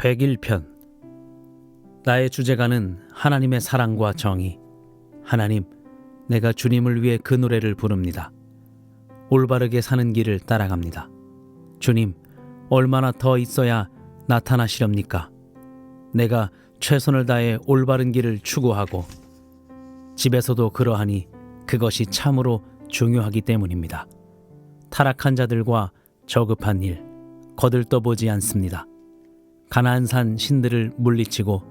101편 나의 주제가는 하나님의 사랑과 정의 하나님 내가 주님을 위해 그 노래를 부릅니다. 올바르게 사는 길을 따라갑니다. 주님 얼마나 더 있어야 나타나시렵니까? 내가 최선을 다해 올바른 길을 추구하고 집에서도 그러하니 그것이 참으로 중요하기 때문입니다. 타락한 자들과 저급한 일 거들떠보지 않습니다. 가나안 산 신들을 물리치고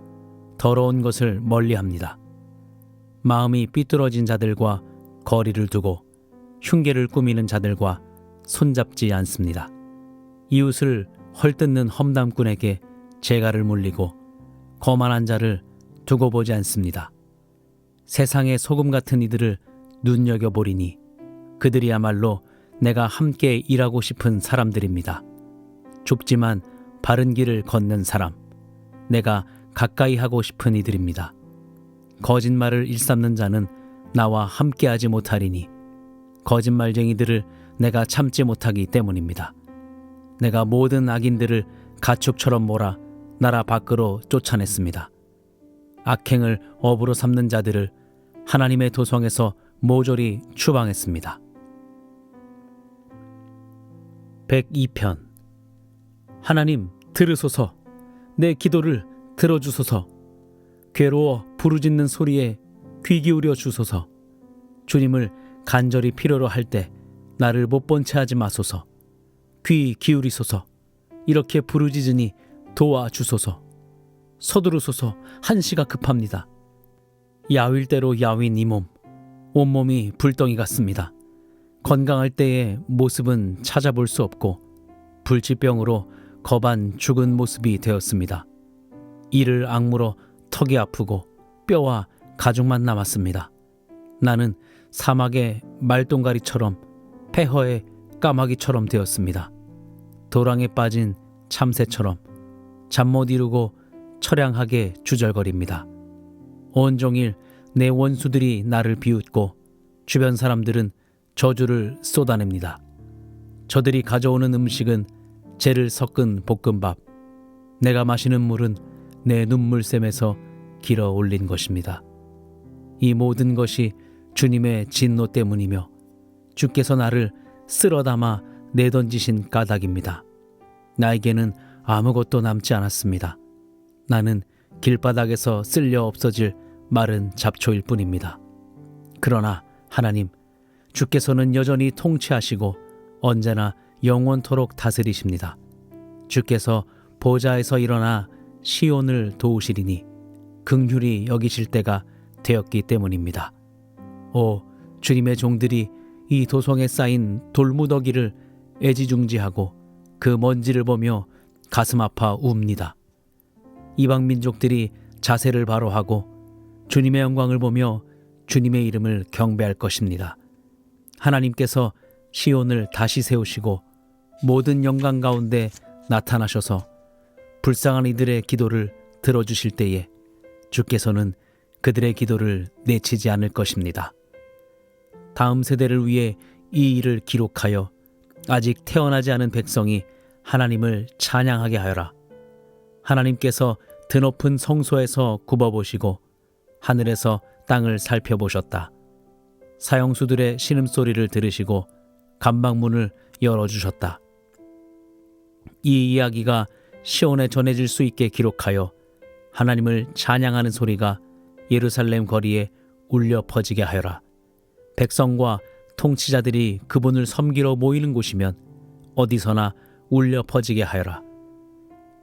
더러운 것을 멀리합니다. 마음이 삐뚤어진 자들과 거리를 두고 흉계를 꾸미는 자들과 손잡지 않습니다. 이웃을 헐뜯는 험담꾼에게 재갈을 물리고 거만한 자를 두고 보지 않습니다. 세상의 소금 같은 이들을 눈여겨보리니 그들이야말로 내가 함께 일하고 싶은 사람들입니다. 좁지만 바른 길을 걷는 사람, 내가 가까이 하고 싶은 이들입니다. 거짓말을 일삼는 자는 나와 함께하지 못하리니 거짓말쟁이들을 내가 참지 못하기 때문입니다. 내가 모든 악인들을 가축처럼 몰아 나라 밖으로 쫓아냈습니다. 악행을 업으로 삼는 자들을 하나님의 도성에서 모조리 추방했습니다. 102편 하나님 들으소서. 내 기도를 들어주소서. 괴로워 부르짖는 소리에 귀 기울여 주소서. 주님을 간절히 필요로 할 때 나를 못 본 채 하지 마소서. 귀 기울이소서. 이렇게 부르짖으니 도와주소서. 서두르소서. 한시가 급합니다. 야윌대로 야윈 이 몸. 온몸이 불덩이 같습니다. 건강할 때의 모습은 찾아볼 수 없고 불치병으로 거반 죽은 모습이 되었습니다. 이를 악물어 턱이 아프고 뼈와 가죽만 남았습니다. 나는 사막의 말똥가리처럼 폐허의 까마귀처럼 되었습니다. 도랑에 빠진 참새처럼 잠 못 이루고 처량하게 주절거립니다. 온종일 내 원수들이 나를 비웃고 주변 사람들은 저주를 쏟아냅니다. 저들이 가져오는 음식은 재를 섞은 볶음밥. 내가 마시는 물은 내 눈물샘에서 길어 올린 것입니다. 이 모든 것이 주님의 진노 때문이며 주께서 나를 쓸어 담아 내던지신 까닭입니다. 나에게는 아무것도 남지 않았습니다. 나는 길바닥에서 쓸려 없어질 마른 잡초일 뿐입니다. 그러나 하나님, 주께서는 여전히 통치하시고 언제나 영원토록 다스리십니다. 주께서 보좌에서 일어나 시온을 도우시리니 긍휼히 여기실 때가 되었기 때문입니다. 오 주님의 종들이 이 도성에 쌓인 돌무더기를 애지중지하고 그 먼지를 보며 가슴 아파 웁니다. 이방 민족들이 자세를 바로 하고 주님의 영광을 보며 주님의 이름을 경배할 것입니다. 하나님께서 시온을 다시 세우시고 모든 영광 가운데 나타나셔서 불쌍한 이들의 기도를 들어주실 때에 주께서는 그들의 기도를 내치지 않을 것입니다. 다음 세대를 위해 이 일을 기록하여 아직 태어나지 않은 백성이 하나님을 찬양하게 하여라. 하나님께서 드높은 성소에서 굽어보시고 하늘에서 땅을 살펴보셨다. 사형수들의 신음소리를 들으시고 감방문을 열어주셨다. 이 이야기가 시온에 전해질 수 있게 기록하여 하나님을 찬양하는 소리가 예루살렘 거리에 울려 퍼지게 하여라. 백성과 통치자들이 그분을 섬기러 모이는 곳이면 어디서나 울려 퍼지게 하여라.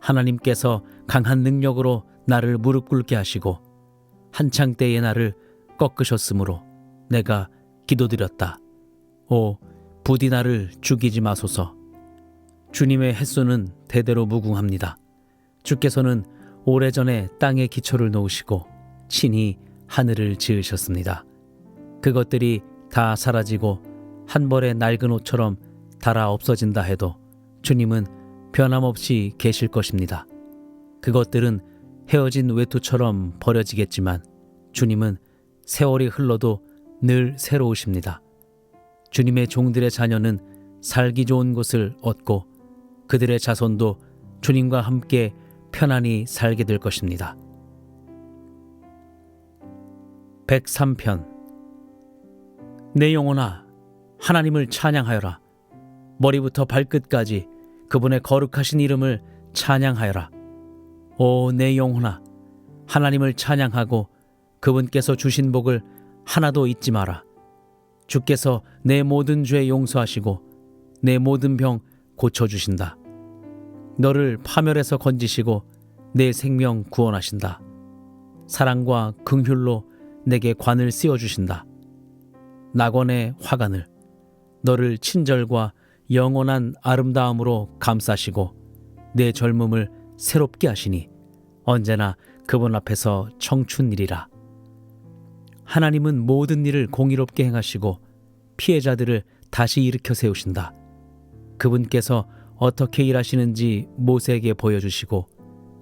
하나님께서 강한 능력으로 나를 무릎 꿇게 하시고 한창 때에 나를 꺾으셨으므로 내가 기도드렸다. 오 부디 나를 죽이지 마소서. 주님의 햇소는 대대로 무궁합니다. 주께서는 오래전에 땅에 기초를 놓으시고 친히 하늘을 지으셨습니다. 그것들이 다 사라지고 한 벌의 낡은 옷처럼 달아 없어진다 해도 주님은 변함없이 계실 것입니다. 그것들은 헤어진 외투처럼 버려지겠지만 주님은 세월이 흘러도 늘 새로우십니다. 주님의 종들의 자녀는 살기 좋은 곳을 얻고 그들의 자손도 주님과 함께 편안히 살게 될 것입니다. 103편. 내 영혼아 하나님을 찬양하여라. 머리부터 발끝까지 그분의 거룩하신 이름을 찬양하여라. 오 내 영혼아 하나님을 찬양하고 그분께서 주신 복을 하나도 잊지 마라. 주께서 내 모든 죄 용서하시고 내 모든 병 고쳐 주신다 너를 파멸에서 건지시고 내 생명 구원하신다 사랑과 긍휼로 내게 관을 씌워 주신다 낙원의 화관을 너를 친절과 영원한 아름다움으로 감싸시고 내 젊음을 새롭게 하시니 언제나 그분 앞에서 청춘이리라. 하나님은 모든 일을 공의롭게 행하시고 피해자들을 다시 일으켜 세우신다. 그분께서 어떻게 일하시는지 모세에게 보여주시고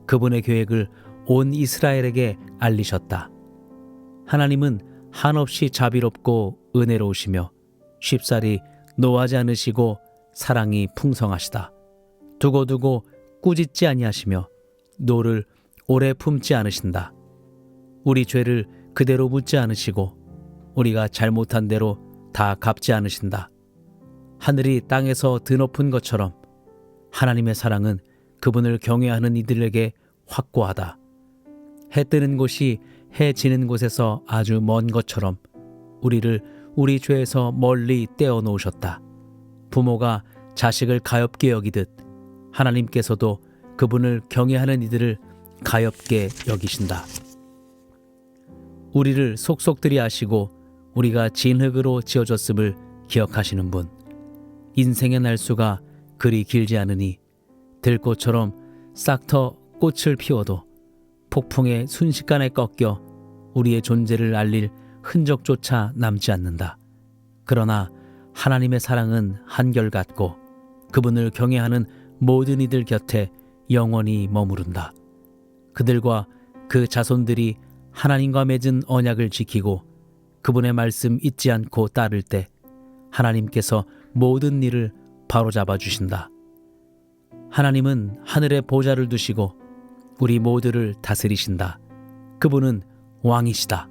그분의 계획을 온 이스라엘에게 알리셨다. 하나님은 한없이 자비롭고 은혜로우시며 쉽사리 노하지 않으시고 사랑이 풍성하시다. 두고두고 꾸짖지 아니하시며 노를 오래 품지 않으신다. 우리 죄를 그대로 묻지 않으시고 우리가 잘못한 대로 다 갚지 않으신다. 하늘이 땅에서 드높은 것처럼 하나님의 사랑은 그분을 경외하는 이들에게 확고하다. 해 뜨는 곳이 해 지는 곳에서 아주 먼 것처럼 우리를 우리 죄에서 멀리 떼어 놓으셨다. 부모가 자식을 가엽게 여기듯 하나님께서도 그분을 경외하는 이들을 가엽게 여기신다. 우리를 속속들이 아시고 우리가 진흙으로 지어졌음을 기억하시는 분. 인생의 날수가 그리 길지 않으니 들꽃처럼 싹터 꽃을 피워도 폭풍에 순식간에 꺾여 우리의 존재를 알릴 흔적조차 남지 않는다. 그러나 하나님의 사랑은 한결같고 그분을 경외하는 모든 이들 곁에 영원히 머무른다. 그들과 그 자손들이 하나님과 맺은 언약을 지키고 그분의 말씀 잊지 않고 따를 때 하나님께서 모든 일을 바로잡아 주신다. 하나님은 하늘에 보좌를 두시고 우리 모두를 다스리신다. 그분은 왕이시다.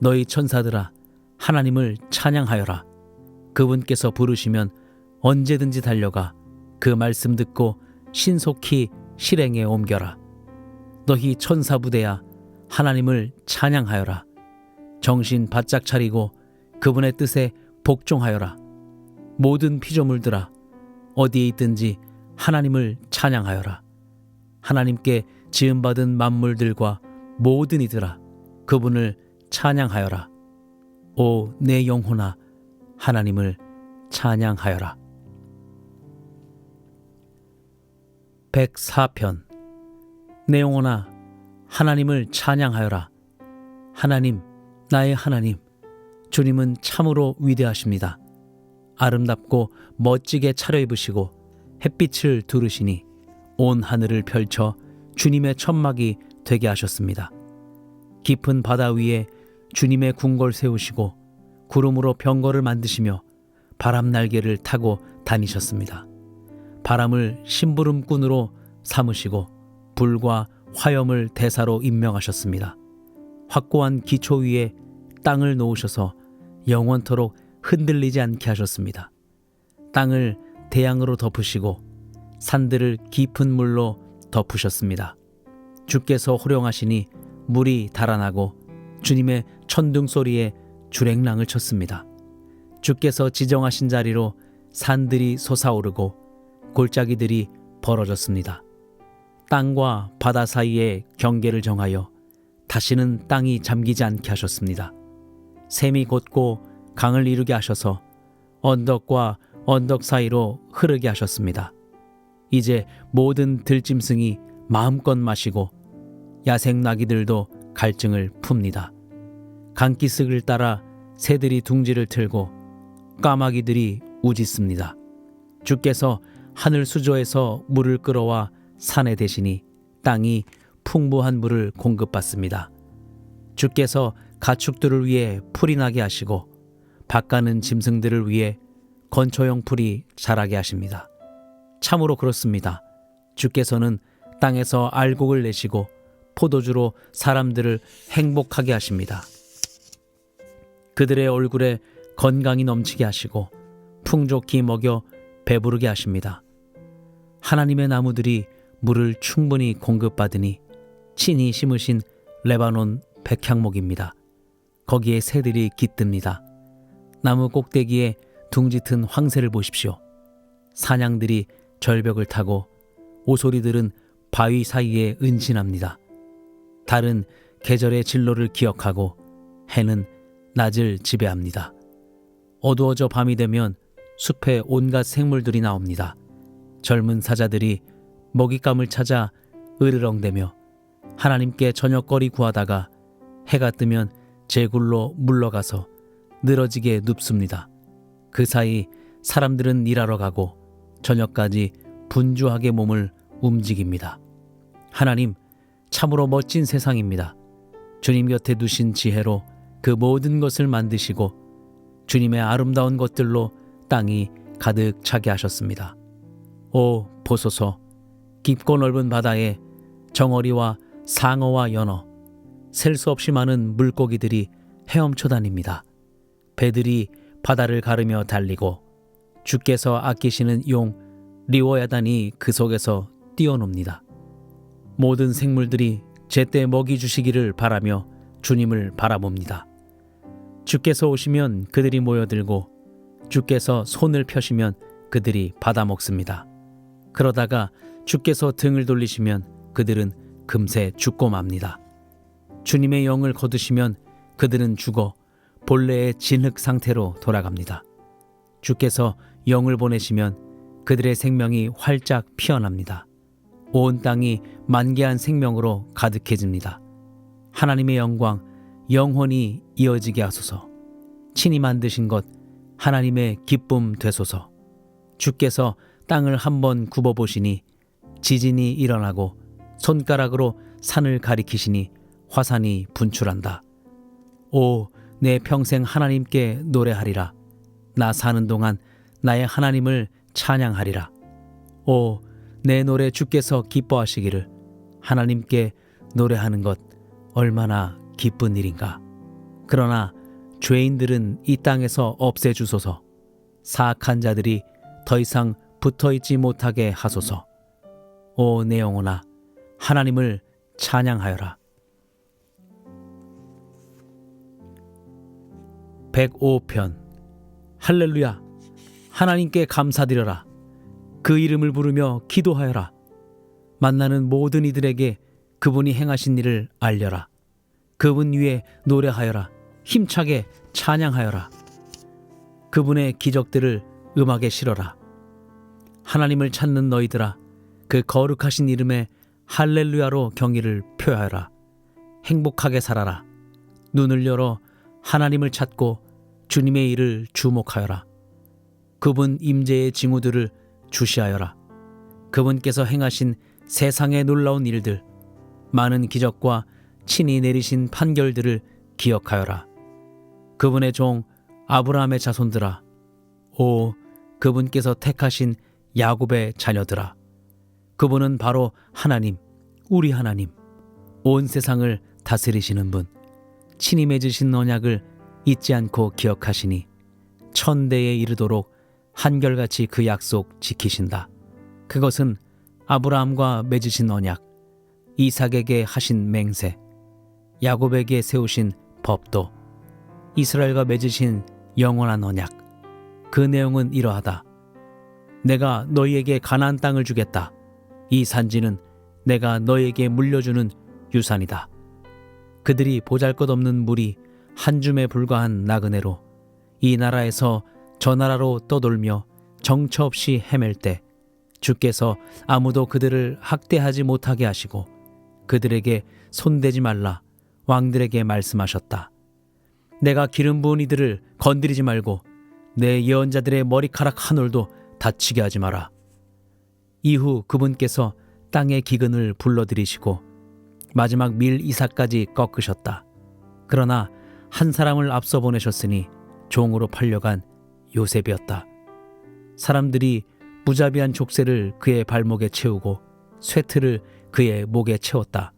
너희 천사들아 하나님을 찬양하여라. 그분께서 부르시면 언제든지 달려가 그 말씀 듣고 신속히 실행에 옮겨라. 너희 천사 부대야 하나님을 찬양하여라. 정신 바짝 차리고 그분의 뜻에 복종하여라. 모든 피조물들아 어디에 있든지 하나님을 찬양하여라. 하나님께 지음받은 만물들과 모든 이들아 그분을 찬양하여라. 오 내 영혼아 하나님을 찬양하여라. 104편 내 영혼아 하나님을 찬양하여라. 하나님 나의 하나님 주님은 참으로 위대하십니다. 아름답고 멋지게 차려입으시고 햇빛을 두르시니 온 하늘을 펼쳐 주님의 천막이 되게 하셨습니다. 깊은 바다 위에 주님의 궁궐 세우시고 구름으로 병거를 만드시며 바람 날개를 타고 다니셨습니다. 바람을 심부름꾼으로 삼으시고 불과 화염을 대사로 임명하셨습니다. 확고한 기초 위에 땅을 놓으셔서 영원토록 흔들리지 않게 하셨습니다. 땅을 대양으로 덮으시고 산들을 깊은 물로 덮으셨습니다. 주께서 호령하시니 물이 달아나고 주님의 천둥 소리에 주랭랑을 쳤습니다. 주께서 지정하신 자리로 산들이 솟아오르고 골짜기들이 벌어졌습니다. 땅과 바다 사이에 경계를 정하여 다시는 땅이 잠기지 않게 하셨습니다. 샘이 곧고 강을 이루게 하셔서 언덕과 언덕 사이로 흐르게 하셨습니다. 이제 모든 들짐승이 마음껏 마시고 야생 나귀들도 갈증을 풉니다. 강기슭을 따라 새들이 둥지를 틀고 까마귀들이 우짖습니다. 주께서 하늘 수조에서 물을 끌어와 산에 대시니 땅이 풍부한 물을 공급받습니다. 주께서 가축들을 위해 풀이 나게 하시고 밭가는 짐승들을 위해 건초형 풀이 자라게 하십니다. 참으로 그렇습니다. 주께서는 땅에서 알곡을 내시고 포도주로 사람들을 행복하게 하십니다. 그들의 얼굴에 건강이 넘치게 하시고 풍족히 먹여 배부르게 하십니다. 하나님의 나무들이 물을 충분히 공급받으니 친히 심으신 레바논 백향목입니다. 거기에 새들이 깃듭니다. 나무 꼭대기에 둥짓은 황새를 보십시오. 사냥들이 절벽을 타고 오소리들은 바위 사이에 은신합니다. 달은 계절의 진로를 기억하고 해는 낮을 지배합니다. 어두워져 밤이 되면 숲에 온갖 생물들이 나옵니다. 젊은 사자들이 먹잇감을 찾아 으르렁대며 하나님께 저녁거리 구하다가 해가 뜨면 제굴로 물러가서 늘어지게 눕습니다. 그 사이 사람들은 일하러 가고 저녁까지 분주하게 몸을 움직입니다. 하나님, 참으로 멋진 세상입니다. 주님 곁에 두신 지혜로 그 모든 것을 만드시고 주님의 아름다운 것들로 땅이 가득 차게 하셨습니다. 오, 보소서, 깊고 넓은 바다에 정어리와 상어와 연어, 셀 수 없이 많은 물고기들이 헤엄쳐 다닙니다. 배들이 바다를 가르며 달리고 주께서 아끼시는 용 리워야단이 그 속에서 뛰어놉니다. 모든 생물들이 제때 먹이 주시기를 바라며 주님을 바라봅니다. 주께서 오시면 그들이 모여들고 주께서 손을 펴시면 그들이 받아 먹습니다. 그러다가 주께서 등을 돌리시면 그들은 금세 죽고 맙니다. 주님의 영을 거두시면 그들은 죽어 본래의 진흙 상태로 돌아갑니다. 주께서 영을 보내시면 그들의 생명이 활짝 피어납니다. 온 땅이 만개한 생명으로 가득해집니다. 하나님의 영광 영원히 이어지게 하소서. 친히 만드신 것 하나님의 기쁨 되소서. 주께서 땅을 한번 굽어 보시니 지진이 일어나고 손가락으로 산을 가리키시니 화산이 분출한다. 오, 내 평생 하나님께 노래하리라. 나 사는 동안 나의 하나님을 찬양하리라. 오, 내 노래 주께서 기뻐하시기를 하나님께 노래하는 것 얼마나 기쁜 일인가. 그러나 죄인들은 이 땅에서 없애주소서. 사악한 자들이 더 이상 붙어 있지 못하게 하소서. 오, 내 영혼아, 하나님을 찬양하여라. 105편. 할렐루야. 하나님께 감사드려라. 그 이름을 부르며 기도하여라. 만나는 모든 이들에게 그분이 행하신 일을 알려라. 그분 위에 노래하여라. 힘차게 찬양하여라. 그분의 기적들을 음악에 실어라. 하나님을 찾는 너희들아 그 거룩하신 이름에 할렐루야로 경의를 표하여라. 행복하게 살아라. 눈을 열어 하나님을 찾고 주님의 일을 주목하여라. 그분 임재의 징후들을 주시하여라. 그분께서 행하신 세상의 놀라운 일들, 많은 기적과 친히 내리신 판결들을 기억하여라. 그분의 종 아브라함의 자손들아, 오 그분께서 택하신 야곱의 자녀들아, 그분은 바로 하나님, 우리 하나님, 온 세상을 다스리시는 분, 친히 맺으신 언약을 잊지 않고 기억하시니 천대에 이르도록 한결같이 그 약속 지키신다. 그것은 아브라함과 맺으신 언약, 이삭에게 하신 맹세, 야곱에게 세우신 법도, 이스라엘과 맺으신 영원한 언약. 그 내용은 이러하다. 내가 너희에게 가나안 땅을 주겠다. 이 산지는 내가 너희에게 물려주는 유산이다. 그들이 보잘것없는 물이 한 줌에 불과한 나그네로 이 나라에서 저 나라로 떠돌며 정처 없이 헤맬 때 주께서 아무도 그들을 학대하지 못하게 하시고 그들에게 손대지 말라 왕들에게 말씀하셨다. 내가 기름 부은 이들을 건드리지 말고 내 예언자들의 머리카락 한 올도 다치게 하지 마라. 이후 그분께서 땅의 기근을 불러들이시고 마지막 밀 이삭까지 꺾으셨다. 그러나 한 사람을 앞서 보내셨으니 종으로 팔려간 요셉이었다. 사람들이 무자비한 족쇄를 그의 발목에 채우고 쇠틀을 그의 목에 채웠다.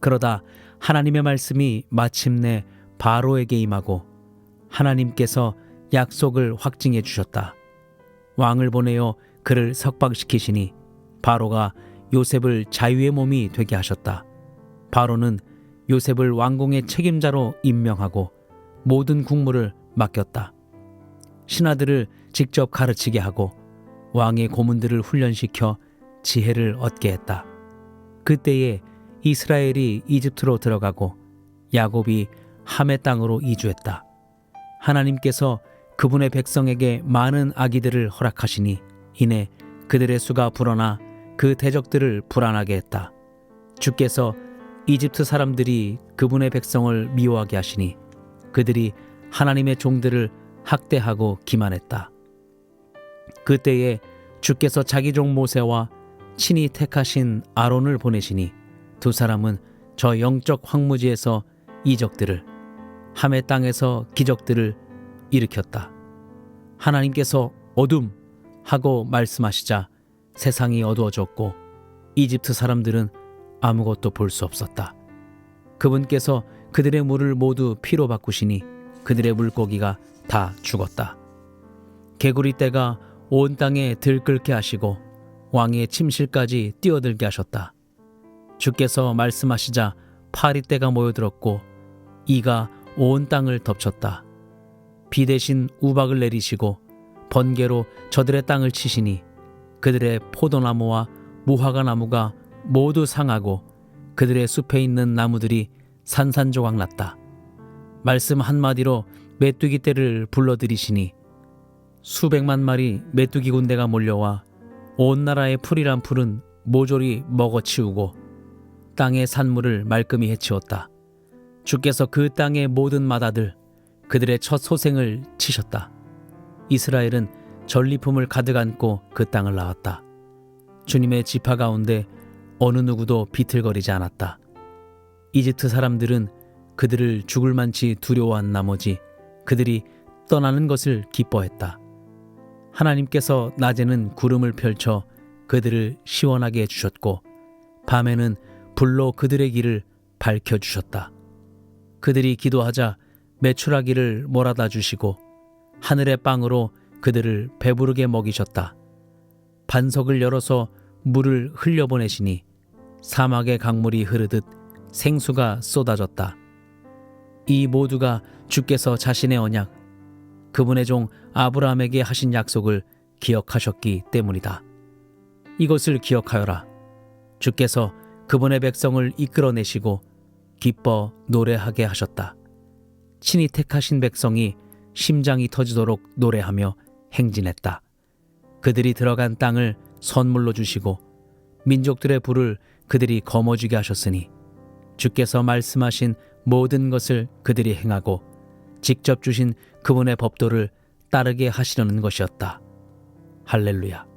그러다 하나님의 말씀이 마침내 바로에게 임하고 하나님께서 약속을 확증해 주셨다. 왕을 보내어 그를 석방시키시니 바로가 요셉을 자유의 몸이 되게 하셨다. 바로는 요셉을 왕궁의 책임자로 임명하고 모든 국무를 맡겼다. 신하들을 직접 가르치게 하고 왕의 고문들을 훈련시켜 지혜를 얻게 했다. 그때에 이스라엘이 이집트로 들어가고 야곱이 함의 땅으로 이주했다. 하나님께서 그분의 백성에게 많은 아기들을 허락하시니 이내 그들의 수가 불어나 그 대적들을 불안하게 했다. 주께서 이집트 사람들이 그분의 백성을 미워하게 하시니 그들이 하나님의 종들을 학대하고 기만했다. 그때에 주께서 자기 종 모세와 친히 택하신 아론을 보내시니 두 사람은 저 영적 황무지에서 이적들을 함의 땅에서 기적들을 일으켰다. 하나님께서 어둠 하고 말씀하시자 세상이 어두워졌고 이집트 사람들은 아무것도 볼 수 없었다. 그분께서 그들의 물을 모두 피로 바꾸시니 그들의 물고기가 다 죽었다. 개구리 떼가 온 땅에 들끓게 하시고 왕의 침실까지 뛰어들게 하셨다. 주께서 말씀하시자 파리 떼가 모여들었고 이가 온 땅을 덮쳤다. 비 대신 우박을 내리시고 번개로 저들의 땅을 치시니 그들의 포도나무와 무화과 나무가 모두 상하고 그들의 숲에 있는 나무들이 산산조각 났다. 말씀 한마디로 메뚜기 떼를 불러들이시니 수백만 마리 메뚜기 군대가 몰려와 온 나라의 풀이란 풀은 모조리 먹어치우고 땅의 산물을 말끔히 해치웠다. 주께서 그 땅의 모든 마다들 그들의 첫 소생을 치셨다. 이스라엘은 전리품을 가득 안고 그 땅을 나왔다. 주님의 지파 가운데 어느 누구도 비틀거리지 않았다. 이집트 사람들은 그들을 죽을 만치 두려워한 나머지 그들이 떠나는 것을 기뻐했다. 하나님께서 낮에는 구름을 펼쳐 그들을 시원하게 해주셨고 밤에는 불로 그들의 길을 밝혀주셨다. 그들이 기도하자 메추라기를 몰아다 주시고 하늘의 빵으로 그들을 배부르게 먹이셨다. 반석을 열어서 물을 흘려보내시니 사막의 강물이 흐르듯 생수가 쏟아졌다. 이 모두가 주께서 자신의 언약, 그분의 종 아브라함에게 하신 약속을 기억하셨기 때문이다. 이것을 기억하여라. 주께서 그분의 백성을 이끌어내시고 기뻐 노래하게 하셨다. 친히 택하신 백성이 심장이 터지도록 노래하며 행진했다. 그들이 들어간 땅을 선물로 주시고 민족들의 불을 그들이 거머쥐게 하셨으니 주께서 말씀하신 모든 것을 그들이 행하고 직접 주신 그분의 법도를 따르게 하시려는 것이었다. 할렐루야.